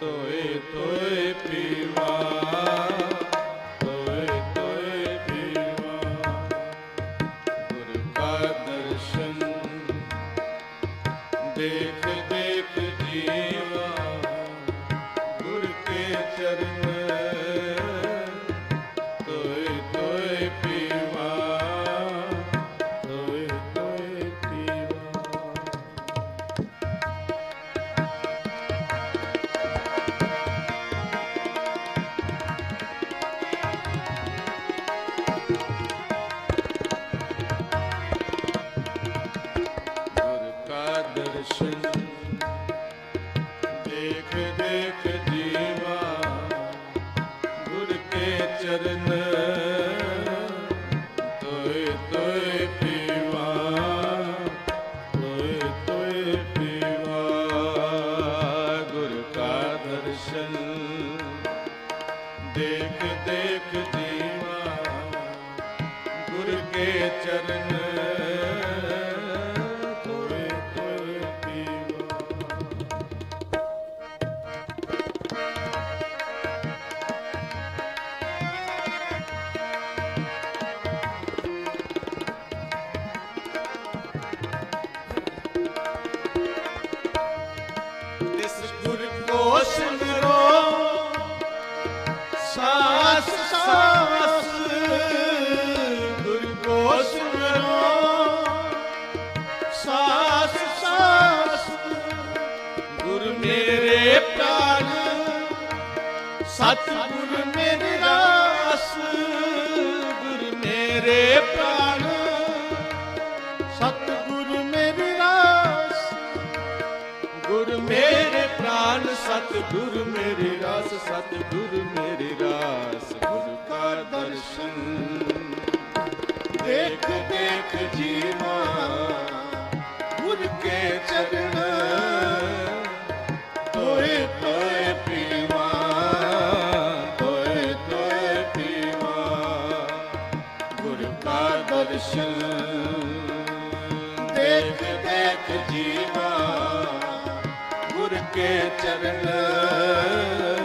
ਤੋਏ ਤੋਏ ਪੀਵਾ ਤੋਏ ਤੋਏ ਪੀਵਾ। ਗੁਰ ਕਾ ਦਰਸ਼ਨ ਦੇਖ ਦੇਖ ਜੀਵਾ। ਗੁਰ ਕੇ ਚਰਨ ਦਰਸ਼ਨ ਦੇਖ ਦੇਖ ਜੀਵਾ ਗੁਰ ਕੇ ਚਰਨ ਤੋਏ ਤੋਏ ਪੀਵਾ ਤੋਏ ਤੋਏ ਪੀਵਾ ਗੁਰ ਕਾ ਦਰਸ਼ਨ ਦੇਖ ਦੇਖ ਜੀਵਾ ਗੁਰ ਕੇ ਚਰਨ ਇਸ ਗੁਰ ਕੋ ਸਿਮਰੋ ਸਾਸ ਸਾਸ, ਗੁਰ ਕੋ ਸਿਮਰੋ ਸਾਸ ਸਾਸ, ਗੁਰ ਮੇਰੇ ਪ੍ਰਾਨ। ਸਤਿਗੁਰ ਗੁਰ ਮੇਰੇ ਪ੍ਰਾਨ, ਸਤਿਗੁਰ ਮੇਰੇ ਰਾਸ, ਸਤਿਗੁਰ ਮੇਰੇ ਰਾਸ। ਗੁਰ ਕਾ ਦਰਸ਼ਨ, ਦੇਖ ਦੇਖ ਜੀਵਾ ਗੁਰ ਕੇ ਚਰਨ ਤੋਏ ਤੋਏ ਪੀਵਾ, ਤੋਏ ਤੋਏ ਪੀਵਾ। ਗੁਰ ਕਾ ਦਰਸ਼ਨ, ਦੇਖ ਦੇਖ ਜੀਵਾ। ਕੇ ਚਰਨ